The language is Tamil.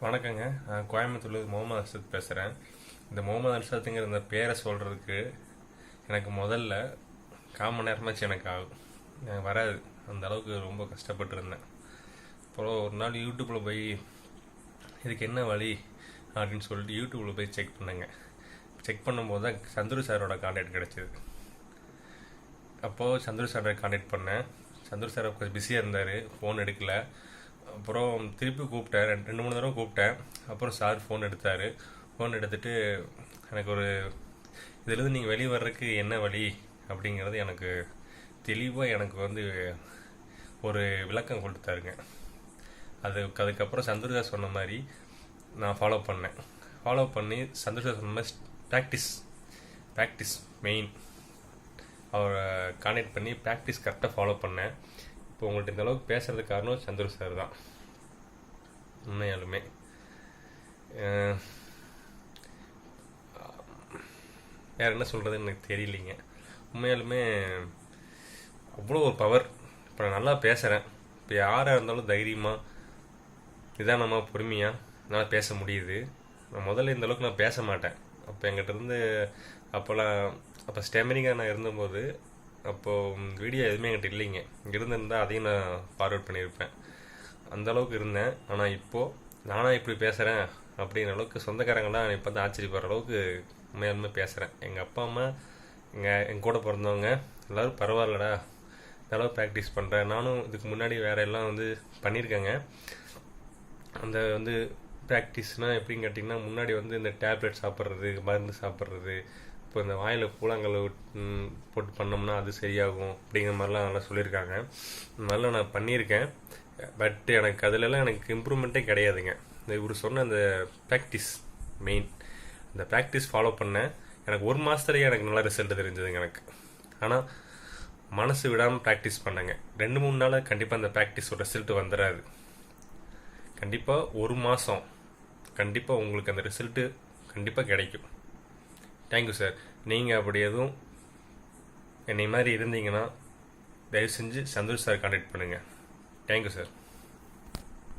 வணக்கங்க. நான் கோயம்புத்தூர்லேருந்து முகமது அர்ஷத் பேசுகிறேன் இந்த முகமது அர்ஷத்துங்கிற இந்த பேரை சொல்கிறதுக்கு எனக்கு முதல்ல கால் மணி நேரமாச்சு எனக்கு ஆகும். எனக்கு வராது. அந்த அளவுக்கு ரொம்ப கஷ்டப்பட்டுருந்தேன். அப்புறம் ஒரு நாள் யூடியூப்பில் போய் இதுக்கு என்ன வழி? அப்படின்னு சொல்லிட்டு யூடியூப்பில் போய் செக் பண்ணேங்க. செக் பண்ணும்போது தான் சந்துரு சாரோட கான்டாக்ட் கிடச்சிது. அப்போது சந்துரு சாரை கான்டாக்ட் பண்ணேன். சந்துரு சார் கொஞ்சம் பிஸியாக இருந்தார். ஃபோன் எடுக்கல. அப்புறம் திருப்பி கூப்பிட்டேன். ரெண்டு ரெண்டு மூணு தடவை கூப்பிட்டேன். அப்புறம் சார் ஃபோன் எடுத்தார். ஃபோன் எடுத்துட்டு எனக்கு ஒரு இதுலேருந்து நீங்கள் வெளியே வர்றதுக்கு என்ன வழி? அப்படிங்கிறது எனக்கு தெளிவாக எனக்கு வந்து ஒரு விளக்கம் கொடுத்தாருங்க. அது அதுக்கப்புறம் சந்துரு சொன்ன மாதிரி நான் ஃபாலோ பண்ணேன். ஃபாலோ பண்ணி சந்துரு சொன்ன மாதிரி ப்ராக்டிஸ் ப்ராக்டிஸ் மெயின் அவரை கான்டெக்ட் பண்ணி ப்ராக்டிஸ் கரெக்டாக ஃபாலோ பண்ணேன். இப்போ உங்கள்கிட்ட இந்த அளவுக்கு பேசுறதுக்கு காரணம் சந்துரு சார் தான். உண்மையாலுமே. வேறு வேற என்ன சொல்கிறதுன்னு எனக்கு தெரியலைங்க. உண்மையாலுமே அவ்வளோ ஒரு பவர் இப்போ நான் நல்லா பேசுகிறேன் இப்போ யாராக இருந்தாலும் தைரியமாக நிதானமாக பொறுமையாக என்னால் பேச முடியுது. நான் முதல்ல இந்த அளவுக்கு நான் பேச மாட்டேன். அப்போ என்கிட்ட இருந்து அப்போல்லாம் அப்போ ஸ்டெமினிங்காக நான் இருந்தபோது அப்போது வீடியோ எதுவுமே என்கிட்ட இல்லைங்க. இருந்திருந்தால் அதையும் நான் ஃபார்வர்ட் பண்ணியிருப்பேன். அந்த அளவுக்கு இருந்தேன். ஆனால் இப்போது நானாக இப்படி பேசுகிறேன் அப்படிங்கிற அளவுக்கு சொந்தக்காரங்களாம் இப்போ தான் ஆச்சரியப்படுற அளவுக்கு உண்மையாலுமே பேசுகிறேன் எங்கள் அப்பா அம்மா எங்கள் என் கூட பிறந்தவங்க எல்லோரும் பரவாயில்லடா. நல்லா ப்ராக்டிஸ் பண்ணுறேன் நானும் இதுக்கு முன்னாடி வேற எல்லாம் வந்து பண்ணியிருக்கேங்க. அந்த வந்து ப்ராக்டிஸ்னால் எப்படின்னு கேட்டிங்கன்னா முன்னாடி வந்து இந்த டேப்லெட் சாப்பிட்றது மருந்து சாப்பிட்றது இப்போ இந்த வாயில் கூழாங்கல் போட்டு பண்ணோம்னா அது சரியாகும் அப்படிங்கிற மாதிரிலாம் நல்லா சொல்லியிருக்காங்க. இந்த மாதிரிலாம் நான் பண்ணியிருக்கேன். பட் எனக்கு அதுலலாம் எனக்கு இம்ப்ரூவ்மெண்ட்டே கிடையாதுங்க. இந்த இவர் சொன்ன அந்த ப்ராக்டிஸ் மெயின் அந்த ப்ராக்டிஸ் ஃபாலோ பண்ணேன் எனக்கு ஒரு மாதத்துலேயே எனக்கு நல்ல ரிசல்ட் தெரிஞ்சதுங்க எனக்கு. ஆனால் மனசு விடாமல் ப்ராக்டிஸ் பண்ணேங்க. ரெண்டு மூணு நாள் கண்டிப்பாக அந்த ப்ராக்டிஸோட ரிசல்ட் வந்துடாது கண்டிப்பாக ஒரு மாதம் கண்டிப்பாக உங்களுக்கு அந்த ரிசல்ட்டு கண்டிப்பாக கிடைக்கும். தேங்க்யூ சார் நீங்கள் அப்படி எதுவும் என்னை மாதிரி இருந்தீங்கன்னா தயவு செஞ்சு சந்தோஷ் சார் கான்டாக்ட் பண்ணுங்கள் தேங்க்யூ சார்